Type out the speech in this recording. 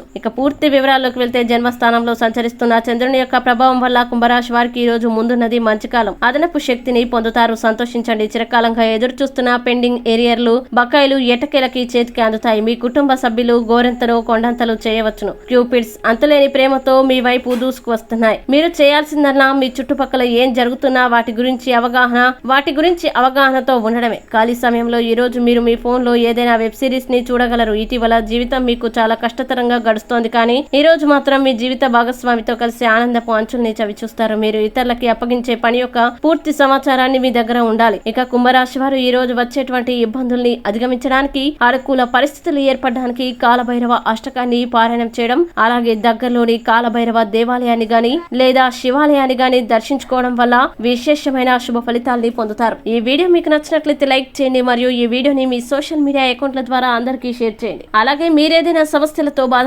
ఇక పూర్తి వివరాల్లోకి వెళ్తే జన్మస్థానంలో సంచరిస్తున్న చంద్రుని యొక్క ప్రభావం వల్ల కుంభరాశి వారికి ఈ రోజు ముందున్నది మంచి కాలం. అదనపు శక్తిని పొందుతారు. సంతోషించండి. చిరకాలంగా ఎదురు చూస్తున్న పెండింగ్ ఏరియర్లు బకాయిలు ఎటకేలకి చేతికి అందుతాయి. మీ కుటుంబ సభ్యులు గోరెంతలు కొండంతలు చేయవచ్చును. క్యూపిడ్స్ అంతులేని ప్రేమతో మీ వైపు దూసుకు వస్తున్నాయి మీరు చేయాల్సిందల్లా మీ చుట్టుపక్కల ఏం జరుగుతున్నా వాటి గురించి అవగాహన వాటి గురించి అవగాహనతో ఉండడమే. ఖాళీ సమయంలో ఈ రోజు మీరు మీ ఫోన్లో ఏదైనా వెబ్ సిరీస్ని చూడగలరు. ఇటీవల జీవితం మీకు చాలా కష్టతరంగా గడుస్తోంది. కానీ ఈ రోజు మాత్రం మీ జీవిత భాగస్వామితో కలిసి ఆనందపు అంచుల్ని చవి చూస్తారు. మీరు ఇతరులకి అప్పగించే పని యొక్క పూర్తి సమాచారాన్ని మీ దగ్గర ఉండాలి. ఇక కుంభరాశి వారు ఈ రోజు వచ్చేటువంటి ఇబ్బందుల్ని అధిగమించడానికి అనుకూల పరిస్థితులు ఏర్పడడానికి కాలభైరవ అష్టకాన్ని పారాయణం చేయడం అలాగే దగ్గరలోని కాలభైరవ దేవాలయాన్ని గాని లేదా శివాలయాన్ని గాని దర్శించుకోవడం వల్ల విశేషమైన శుభ ఫలితాల్ని పొందుతారు. ఈ వీడియో మీకు నచ్చినట్లయితే లైక్ చేయండి మరియు ఈ వీడియోని మీ సోషల్ మీడియా అకౌంట్ల ద్వారా అందరికీ షేర్ చేయండి. అలాగే మీరేదైనా సమస్యలతో బాధ